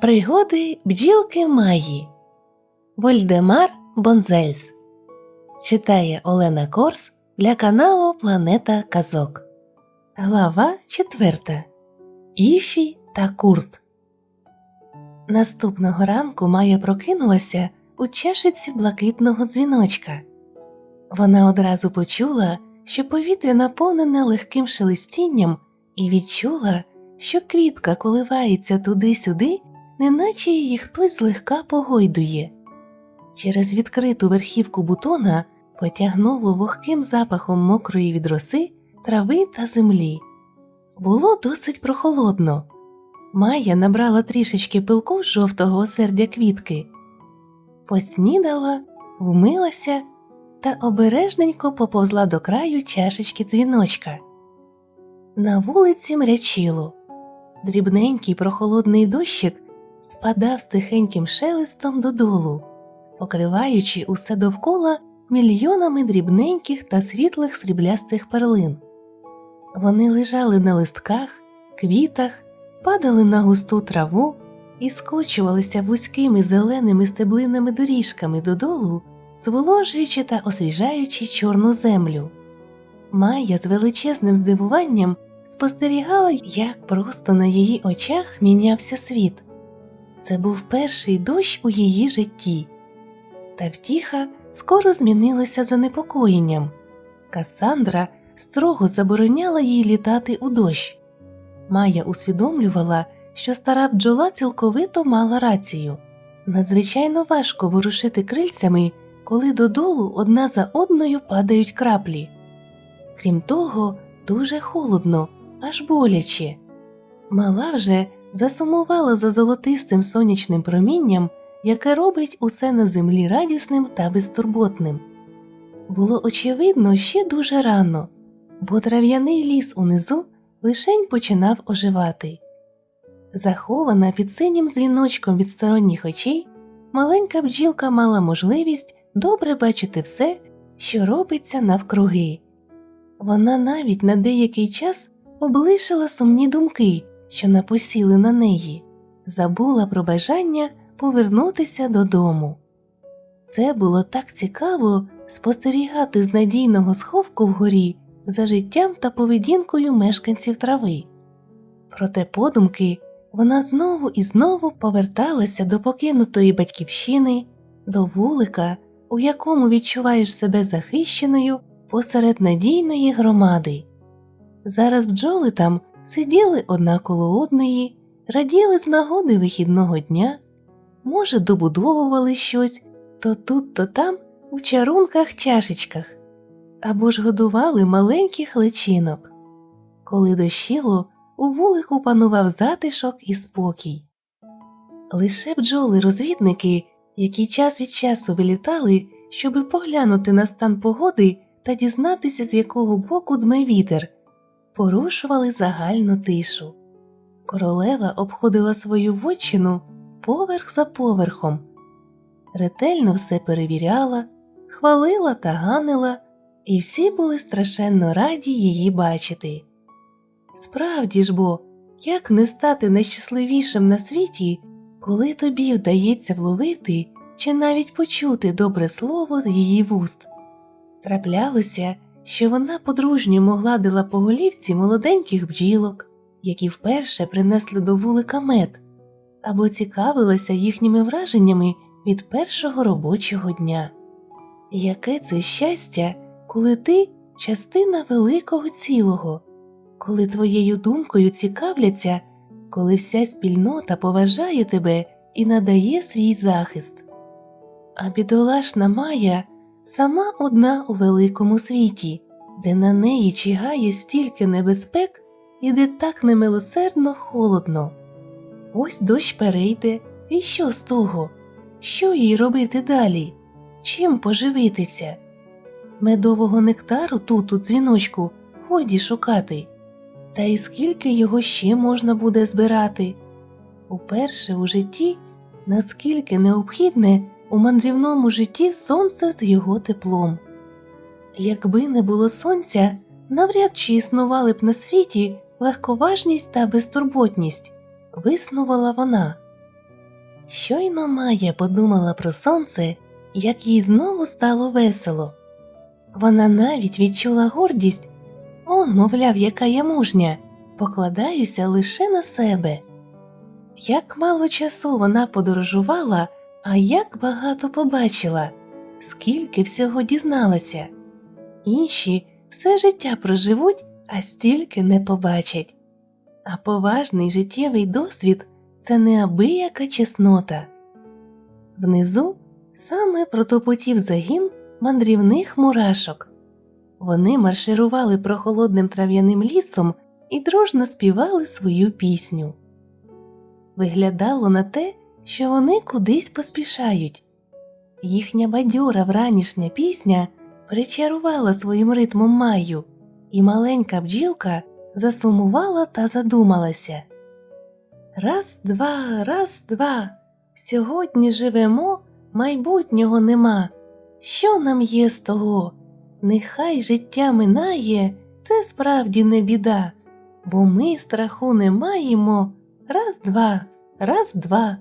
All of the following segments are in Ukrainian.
Пригоди бджілки Маї Вольдемар Бонзельс Читає Олена Корс для каналу Планета Казок. Глава 4. Іфі та Курт. Наступного ранку Майя прокинулася у чашиці блакитного дзвіночка. Вона одразу почула, що повітря наповнене легким шелестінням, і відчула, що квітка коливається туди-сюди, неначе її хтось злегка погойдує. Через відкриту верхівку бутона потягнуло вогким запахом мокрої від роси, трави та землі. Було досить прохолодно. Майя набрала трішечки пилку з жовтого осердя квітки, поснідала, вмилася та обережненько поповзла до краю чашечки дзвіночка. На вулиці мрячило. Дрібненький прохолодний дощик спадав з тихеньким шелестом додолу, покриваючи усе довкола мільйонами дрібненьких та світлих сріблястих перлин. Вони лежали на листках, квітах, падали на густу траву і скочувалися вузькими зеленими стеблинами доріжками додолу, зволожуючи та освіжаючи чорну землю. Майя з величезним здивуванням спостерігала, як просто на її очах мінявся світ. Це був перший дощ у її житті. Та втіха скоро змінилася занепокоєнням. Касандра строго забороняла їй літати у дощ. Майя усвідомлювала, що стара бджола цілковито мала рацію. Надзвичайно важко ворушити крильцями, коли додолу одна за одною падають краплі. Крім того, дуже холодно, аж боляче. Мала вже засумувала за золотистим сонячним промінням, яке робить усе на землі радісним та безтурботним. Було очевидно ще дуже рано, бо трав'яний ліс унизу лишень починав оживати. Захована під синім дзвіночком від сторонніх очей, маленька бджілка мала можливість добре бачити все, що робиться навкруги. Вона навіть на деякий час облишила сумні думки, що напосіли на неї, забула про бажання повернутися додому. Це було так цікаво спостерігати з надійного сховку вгорі за життям та поведінкою мешканців трави. Проте подумки вона знову і знову поверталася до покинутої батьківщини, до вулика, у якому відчуваєш себе захищеною посеред надійної громади. Зараз бджоли там сиділи одна коло одної, раділи з нагоди вихідного дня, може, добудовували щось то тут, то там у чарунках чашечках або ж годували маленьких личинок. Коли дощило, у вулику панував затишок і спокій. Лише бджоли-розвідники, які час від часу вилітали, щоби поглянути на стан погоди та дізнатися, з якого боку дме вітер, порушували загальну тишу. Королева обходила свою вотчину поверх за поверхом, ретельно все перевіряла, хвалила та ганила, і всі були страшенно раді її бачити. Справді ж бо, як не стати найщасливішим на світі, коли тобі вдається вловити чи навіть почути добре слово з її вуст. Траплялося, що вона подружньо гладила по голівці молоденьких бджілок, які вперше принесли до вулика мед, або цікавилася їхніми враженнями від першого робочого дня. Яке це щастя, коли ти частина великого цілого, коли твоєю думкою цікавляться, коли вся спільнота поважає тебе і надає свій захист. А бідолашна Майя сама одна у великому світі, де на неї чигає стільки небезпек і де так немилосердно холодно. Ось дощ перейде, і що з того? Що їй робити далі? Чим поживитися? Медового нектару тут у дзвіночку годі шукати, та й скільки його ще можна буде збирати? Уперше у житті, наскільки необхідне у мандрівному житті сонце з його теплом. Якби не було сонця, навряд чи існували б на світі легковажність та безтурботність, виснувала вона. Щойно Майя подумала про сонце, як їй знову стало весело. Вона навіть відчула гордість он, мовляв, яка я мужня, покладаюся лише на себе. Як мало часу вона подорожувала, а як багато побачила, скільки всього дізналася. Інші все життя проживуть, а стільки не побачать. А поважний життєвий досвід це неабияка чеснота. Внизу саме протопотів загін мандрівних мурашок. Вони марширували прохолодним трав'яним лісом і дружно співали свою пісню. Виглядало на те, що вони кудись поспішають. Їхня бадьора вранішня пісня причарувала своїм ритмом маю, і маленька бджілка засумувала та задумалася. Раз, два, раз, два. Сьогодні живемо, майбутнього нема. Що нам є з того? Нехай життя минає, це справді не біда, бо ми страху не маємо. Раз, два, раз, два.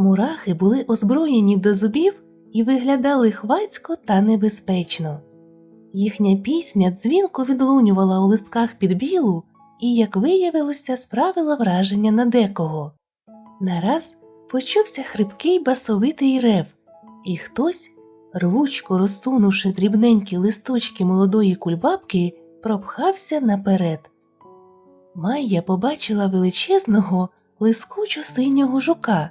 Мурахи були озброєні до зубів і виглядали хвацько та небезпечно. Їхня пісня дзвінко відлунювала у листках під білу і, як виявилося, справила враження на декого. Нараз почувся хрипкий басовитий рев, і хтось, рвучко розсунувши дрібненькі листочки молодої кульбабки, пропхався наперед. Майя побачила величезного, лискучо синього жука,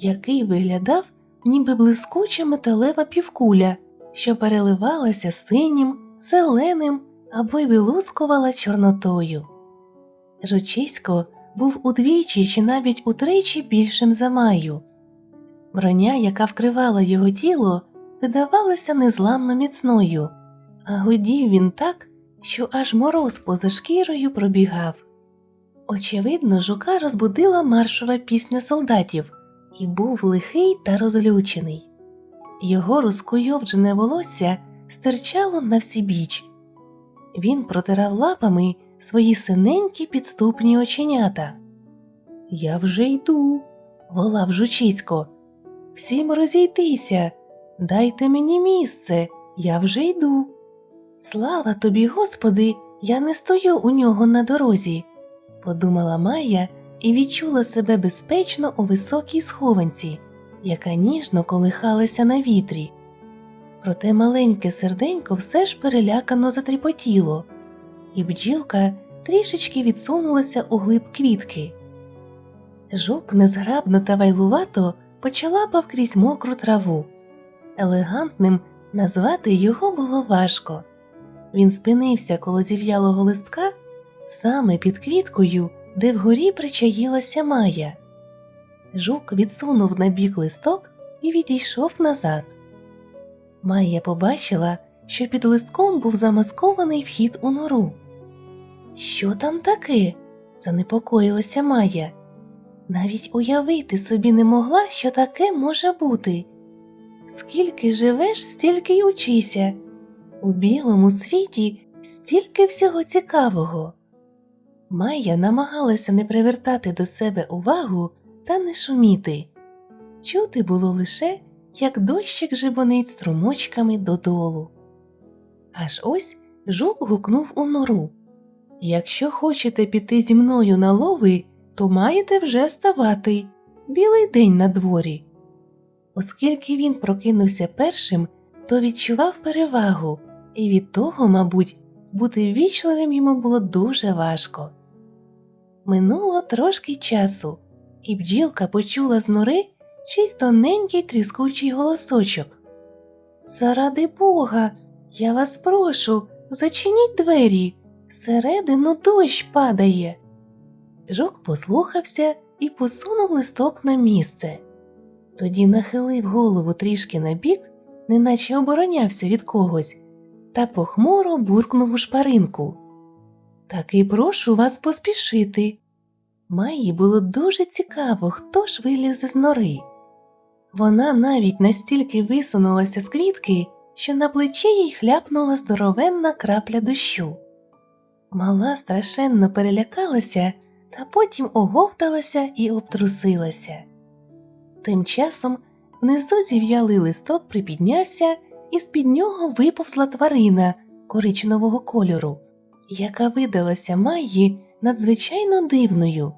який виглядав, ніби блискуча металева півкуля, що переливалася синім, зеленим або й вилускувала чорнотою. Жучисько був удвічі чи навіть утричі більшим за маю. Броня, яка вкривала його тіло, видавалася незламно міцною, а гудів він так, що аж мороз поза шкірою пробігав. Очевидно, жука розбудила маршова пісня солдатів і був лихий та розлючений. Його розкуйовджене волосся стирчало на всі біч. Він протирав лапами свої синенькі підступні оченята. Я вже йду, волав жучисько. Всім розійтися, дайте мені місце, я вже йду. Слава тобі, Господи, я не стою у нього на дорозі, подумала Майя і відчула себе безпечно у високій схованці, яка ніжно колихалася на вітрі. Проте маленьке серденько все ж перелякано затріпотіло, і бджілка трішечки відсунулася у глиб квітки. Жук незграбно та вайлувато почалапав крізь мокру траву. Елегантним назвати його було важко. Він спинився коло зів'ялого листка саме під квіткою, де вгорі причаїлася Майя. Жук відсунув на бік листок і відійшов назад. Майя побачила, що під листком був замаскований вхід у нору. Що там таке? занепокоїлася Майя. Навіть уявити собі не могла, що таке може бути. Скільки живеш, стільки й учися. У білому світі стільки всього цікавого. Майя намагалася не привертати до себе увагу та не шуміти. Чути було лише, як дощик жибонить струмочками додолу. Аж ось жук гукнув у нору Якщо хочете піти зі мною на лови, то маєте вже ставати білий день на дворі. Оскільки він прокинувся першим, то відчував перевагу, і від того, мабуть, бути ввічливим йому було дуже важко. Минуло трошки часу, і бджілка почула з нори чийсь тоненький тріскучий голосочок. Заради бога, я вас прошу, зачиніть двері, всередину дощ падає. Жук послухався і посунув листок на місце. Тоді нахилив голову трішки набік, неначе оборонявся від когось, та похмуро буркнув у шпаринку. Таки прошу вас поспішити. Майї було дуже цікаво, хто ж вилізе з нори. Вона навіть настільки висунулася з квітки, що на плечі їй хляпнула здоровенна крапля дощу. Мала страшенно перелякалася та потім оговталася і обтрусилася. Тим часом внизу зів'ялий листок припіднявся, і з-під нього виповзла тварина коричневого кольору, яка видалася Майї надзвичайно дивною.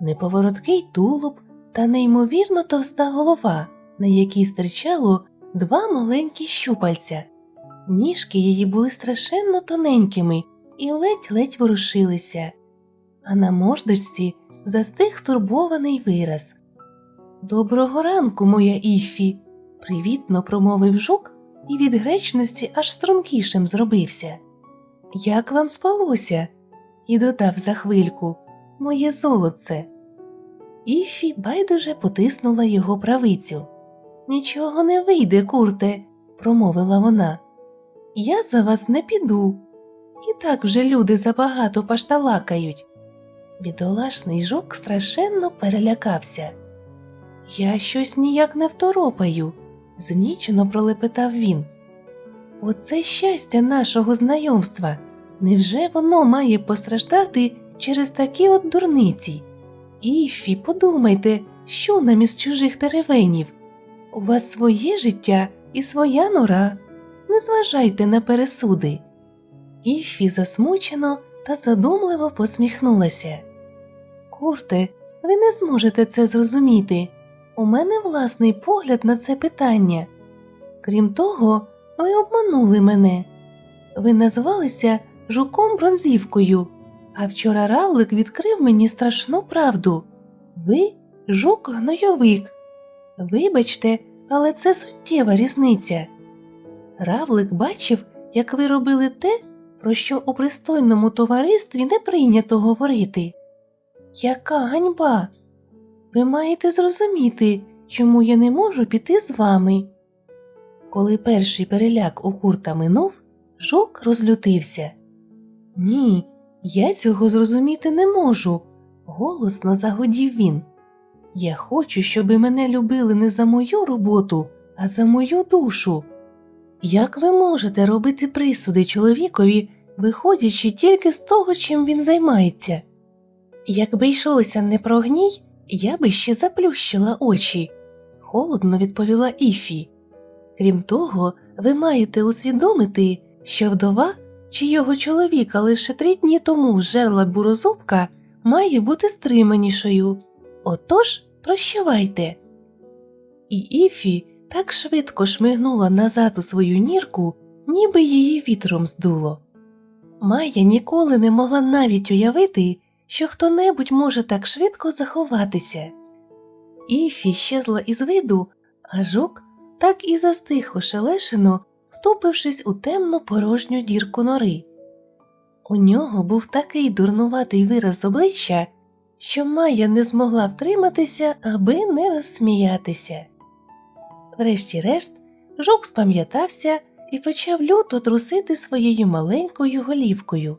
Неповороткий тулуб та неймовірно товста голова, на якій стирчало два маленькі щупальця. Ніжки її були страшенно тоненькими і ледь-ледь ворушилися, а на мордочці застиг стурбований вираз. Доброго ранку, моя Іфі, привітно промовив жук і від гречності аж стрункішим зробився. Як вам спалося? і додав за хвильку Моє золоце. Іфі байдуже потиснула його правицю. Нічого не вийде, курте, промовила вона. Я за вас не піду. І так вже люди забагато пашталакають. Бідолашний жук страшенно перелякався. Я щось ніяк не второпаю, знічено пролепетав він. Оце щастя нашого знайомства. Невже воно має постраждати через такі от дурниці? Іфі, подумайте, що нам із чужих теревенів? У вас своє життя і своя нора. Не зважайте на пересуди. Іфі засмучено та задумливо посміхнулася. Курте, ви не зможете це зрозуміти. У мене власний погляд на це питання. Крім того, ви обманули мене. Ви назвалися жуком бронзівкою, а вчора равлик відкрив мені страшну правду. Ви жук гнойовик. Вибачте, але це суттєва різниця. Равлик бачив, як ви робили те, про що у пристойному товаристві не прийнято говорити. Яка ганьба! Ви маєте зрозуміти, чому я не можу піти з вами. Коли перший переляк у курта минув, жук розлютився. Ні, я цього зрозуміти не можу, голосно загодів він. Я хочу, щоби мене любили не за мою роботу, а за мою душу. Як ви можете робити присуди чоловікові, виходячи тільки з того, чим він займається? Якби йшлося не про гній, я би ще заплющила очі, холодно відповіла Іфі. Крім того, ви маєте усвідомити, що вдова, чийого чоловіка лише три дні тому жерла бурозубка, має бути стриманішою. Отож, прощавайте. І Іфі так швидко шмигнула назад у свою нірку, ніби її вітром здуло. Майя ніколи не могла навіть уявити, що хто небудь може так швидко заховатися. Іфі щезла із виду, а жук так і застиг ошелешено, втупившись у темну порожню дірку нори. У нього був такий дурнуватий вираз обличчя, що Майя не змогла втриматися, аби не розсміятися. Врешті-решт, жук спам'ятався і почав люто трусити своєю маленькою голівкою.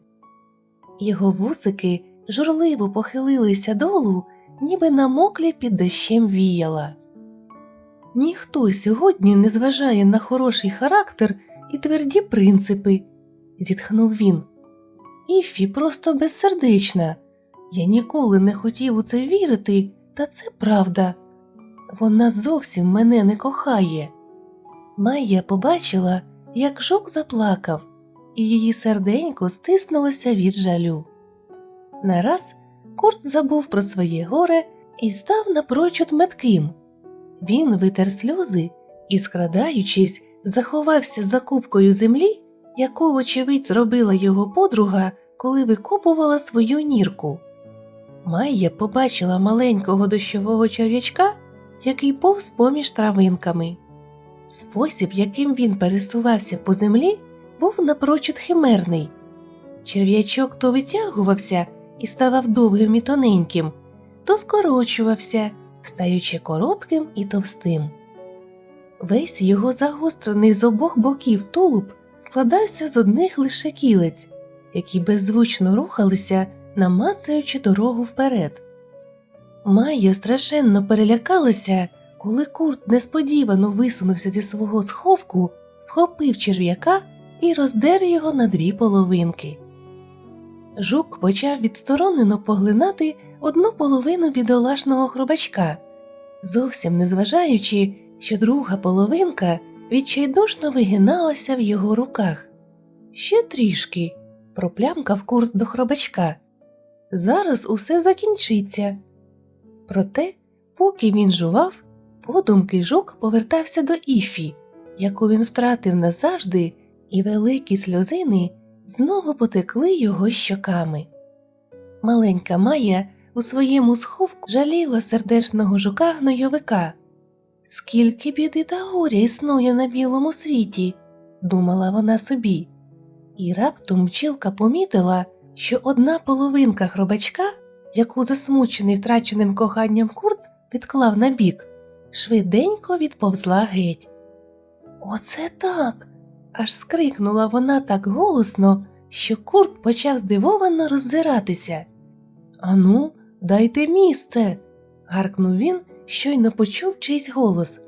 Його вусики журливо похилилися долу, ніби намоклі під дощем віяла. Ніхто сьогодні не зважає на хороший характер і тверді принципи, зітхнув він. Іфі просто безсердечна. Я ніколи не хотів у це вірити, та це правда. Вона зовсім мене не кохає. Майя побачила, як жук заплакав, і її серденько стиснулося від жалю. Нараз Курт забув про своє горе і став напрочуд метким. Він витер сльози і, скрадаючись, заховався за купкою землі, яку, вочевидь, зробила його подруга, коли викопувала свою нірку. Майя побачила маленького дощового черв'ячка, який повз поміж травинками. Спосіб, яким він пересувався по землі, був напрочуд химерний. Черв'ячок то витягувався і ставав довгим і тоненьким, то скорочувався, стаючи коротким і товстим. Весь його загострений з обох боків тулуб складався з одних лише кілець, які беззвучно рухалися, намацаючи дорогу вперед. Майя страшенно перелякалася, коли курт несподівано висунувся зі свого сховку, вхопив черв'яка і роздер його на дві половинки. Жук почав відсторонено поглинати одну половину бідолашного хробачка, зовсім не зважаючи, що друга половинка відчайдушно вигиналася в його руках. Ще трішки, проплямкав курт до хробачка. Зараз усе закінчиться. Проте, поки він жував, подумки жук повертався до Іфі, яку він втратив назавжди, і великі сльозини знову потекли його щоками. Маленька Майя у своєму сховку жаліла сердешного жука гнойовика. Скільки біди та горя існує на білому світі, думала вона собі, і раптом бджілка помітила, що одна половинка хробачка, яку засмучений втраченим коханням курт відклав на бік, швиденько відповзла геть. Оце так. аж скрикнула вона так голосно, що курт почав здивовано роззиратися. Ану, дайте місце. гаркнув він, щойно почув чийсь голос.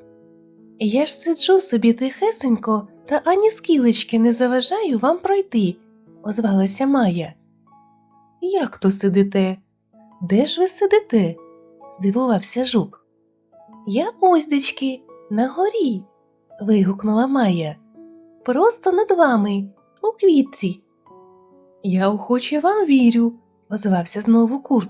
Я ж сиджу собі тихесенько та ані скілечки не заважаю вам пройти, озвалася Майя. Як то сидите? Де ж ви сидите? здивувався жук. Я ось дечки, на горі. вигукнула Майя. Просто над вами, у квітці. Я охоче вам вірю, озвався знову курт.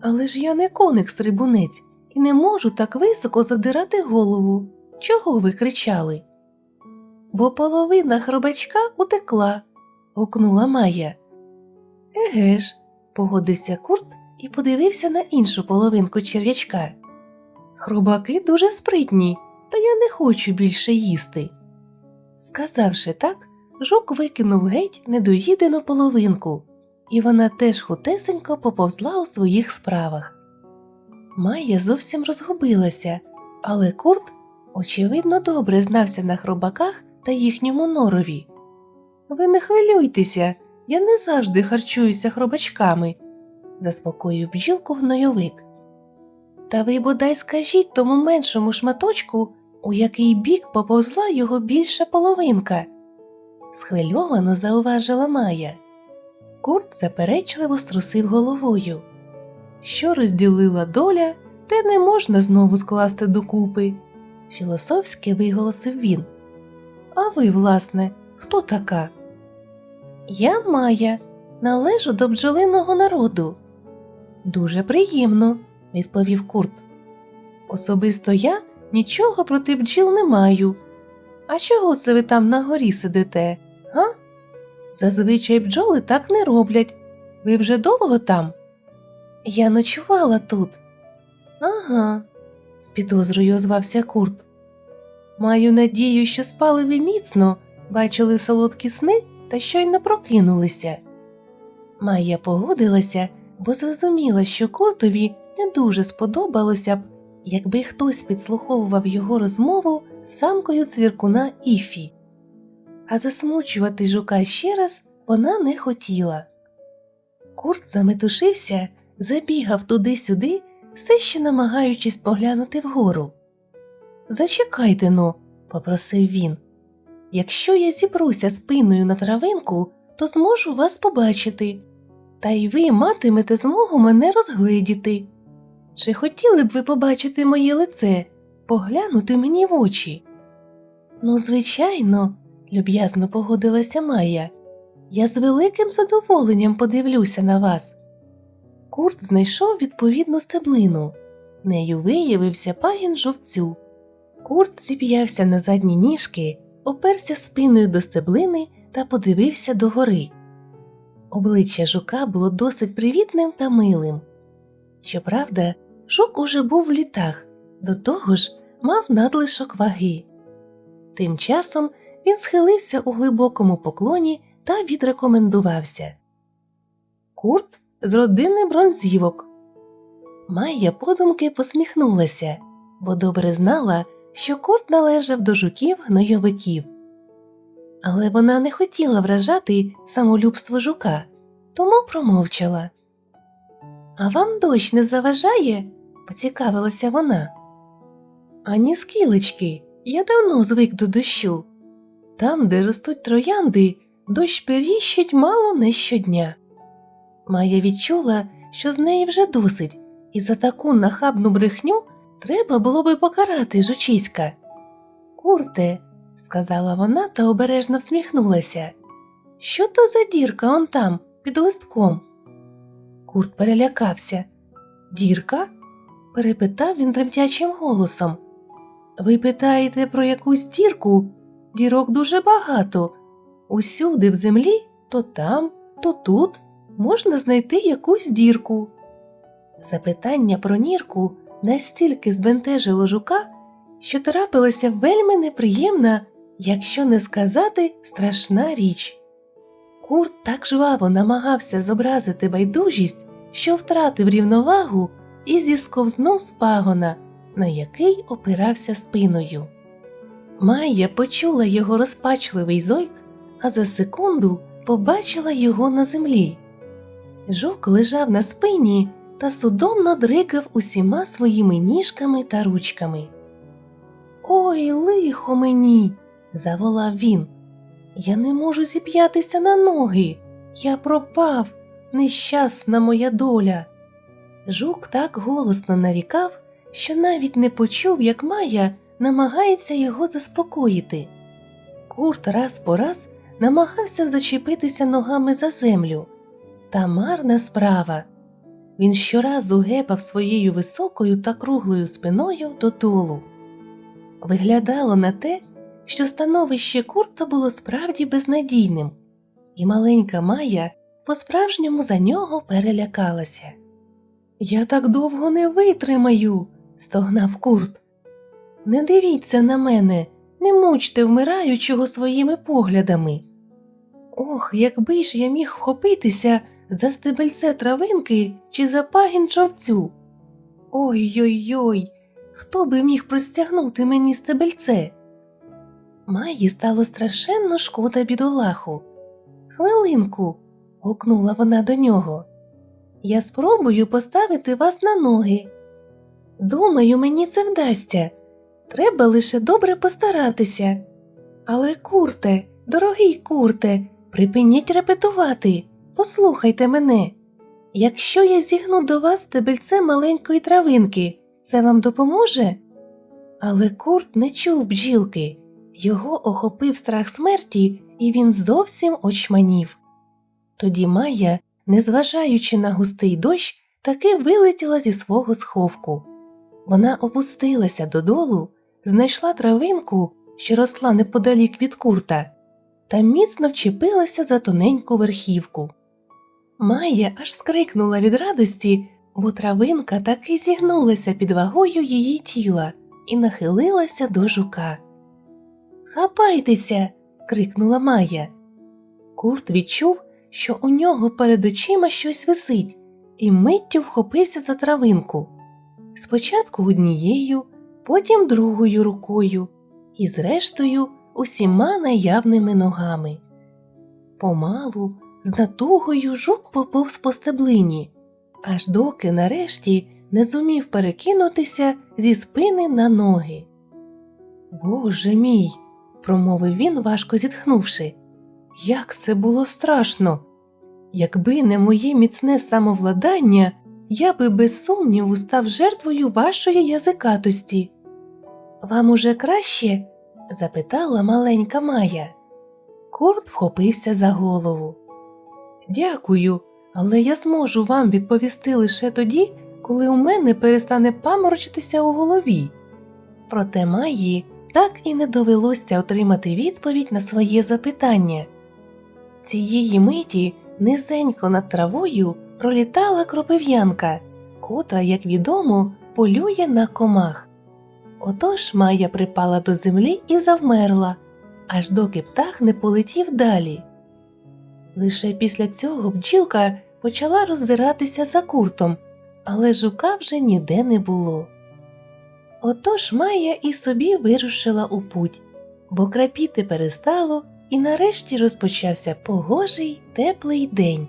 Але ж я не коник стрибунець і не можу так високо задирати голову. Чого ви кричали? Бо половина хробачка утекла, гукнула Майя. Еге ж, погодився курт і подивився на іншу половинку черв'ячка. Хробаки дуже спритні, та я не хочу більше їсти. Сказавши так, жук викинув геть недоїдену половинку, і вона теж хутесенько поповзла у своїх справах. Майя зовсім розгубилася, але курт, очевидно, добре знався на хробаках та їхньому норові. Ви не хвилюйтеся, я не завжди харчуюся хробачками, заспокоїв бджілку гнойовик. Та ви бодай скажіть тому меншому шматочку, у який бік поповзла його більша половинка, схвильовано зауважила Майя. Курт заперечливо струсив головою. Що розділила доля, те не можна знову скласти докупи, філософськи виголосив він. А ви, власне, хто така? Я Майя, належу до бджолиного народу. Дуже приємно, відповів Курт. Особисто я нічого проти бджіл не маю. А чого це ви там на горі сидите, га? Зазвичай бджоли так не роблять. Ви вже довго там? Я ночувала тут. Ага, з підозрою озвався Курт. Маю надію, що спали ви міцно, бачили солодкі сни та щойно прокинулися. Майя погодилася, бо зрозуміла, що Куртові не дуже сподобалося б, якби хтось підслуховував його розмову з самкою цвіркуна Іфі. А засмучувати жука ще раз вона не хотіла. Курт заметушився, забігав туди-сюди, все ще намагаючись поглянути вгору. Зачекайте но, попросив він. Якщо я зібруся спиною на травинку, то зможу вас побачити, та й ви матимете змогу мене розгледіти. Чи хотіли б ви побачити моє лице, поглянути мені в очі? Ну, звичайно, люб'язно погодилася Майя. Я з великим задоволенням подивлюся на вас. Курт знайшов відповідну стеблину. Нею виявився пагін жовцю. Курт зіп'явся на задні ніжки, оперся спиною до стеблини та подивився догори. Обличчя жука було досить привітним та милим. Щоправда, жук уже був в літах, до того ж мав надлишок ваги. Тим часом він схилився у глибокому поклоні та відрекомендувався. Курт з родини бронзівок. Майя подумки посміхнулася, бо добре знала, що курт належав до жуків гнойовиків. Але вона не хотіла вражати самолюбство жука, тому промовчала. А вам дощ не заважає? поцікавилася вона. Ані скілечки, я давно звик до дощу. Там, де ростуть троянди, дощ періщить мало не щодня. Майя відчула, що з неї вже досить, і за таку нахабну брехню Треба було би покарати жучиська. Курте, сказала вона та обережно всміхнулася. Що то за дірка он там, під листком? Курт перелякався. Дірка? перепитав він тремтячим голосом. Ви питаєте про якусь дірку? Дірок дуже багато. Усюди в землі, то там, то тут можна знайти якусь дірку. Запитання про нірку настільки збентежило жука, що трапилася вельми неприємна, якщо не сказати страшна річ. Курт так жваво намагався зобразити байдужість, що втратив рівновагу і зісковзнув з пагона, на який опирався спиною. Майя почула його розпачливий зойк, а за секунду побачила його на землі. Жук лежав на спині та судомно дригав усіма своїми ніжками та ручками. Ой, лихо мені. заволав він. Я не можу зіп'ятися на ноги. Я пропав, нещасна моя доля. Жук так голосно нарікав, що навіть не почув, як Майя намагається його заспокоїти. Курт раз по раз намагався зачепитися ногами за землю. Та марна справа. Він щоразу гепав своєю високою та круглою спиною додолу. Виглядало на те, що становище Курта було справді безнадійним, і маленька Майя по-справжньому за нього перелякалася. Я так довго не витримаю, стогнав Курт. Не дивіться на мене, не мучте вмираючого своїми поглядами. Ох, якби ж я міг вхопитися за стебельце травинки чи за пагін човцю. Ой-ой-ой, хто би міг простягнути мені стебельце? Майї стало страшенно шкода бідолаху. Хвилинку, гукнула вона до нього. Я спробую поставити вас на ноги. Думаю, мені це вдасться. Треба лише добре постаратися. Але, курте, дорогий курте, припиніть репетувати, послухайте мене. Якщо я зігну до вас стебельце маленької травинки, це вам допоможе? Але курт не чув бджілки, його охопив страх смерті, і він зовсім очманів. Тоді Майя, незважаючи на густий дощ, таки вилетіла зі свого сховку. Вона опустилася додолу, знайшла травинку, що росла неподалік від курта, та міцно вчепилася за тоненьку верхівку. Майя аж скрикнула від радості, бо травинка таки зігнулася під вагою її тіла і нахилилася до жука. Хапайтеся. крикнула Майя. Курт відчув, що у нього перед очима щось висить, і миттю вхопився за травинку. Спочатку однією, потім другою рукою, і, зрештою, усіма наявними ногами. Помалу, з натугою жук поповз по стеблині, аж доки нарешті не зумів перекинутися зі спини на ноги. Боже мій, промовив він, важко зітхнувши. Як це було страшно! Якби не моє міцне самовладання, я би без сумніву став жертвою вашої язикатості. Вам уже краще? запитала маленька Майя. Курт вхопився за голову. Дякую, але я зможу вам відповісти лише тоді, коли у мене перестане паморочитися у голові. Проте Майї так і не довелося отримати відповідь на своє запитання. Цієї миті низенько над травою пролітала кропив'янка, котра, як відомо, полює на комах. Отож Майя припала до землі і завмерла, аж доки птах не полетів далі. Лише після цього бджілка почала роззиратися за куртом, але жука вже ніде не було. Отож Майя і собі вирушила у путь, бо крапіти перестало, і нарешті розпочався погожий теплий день.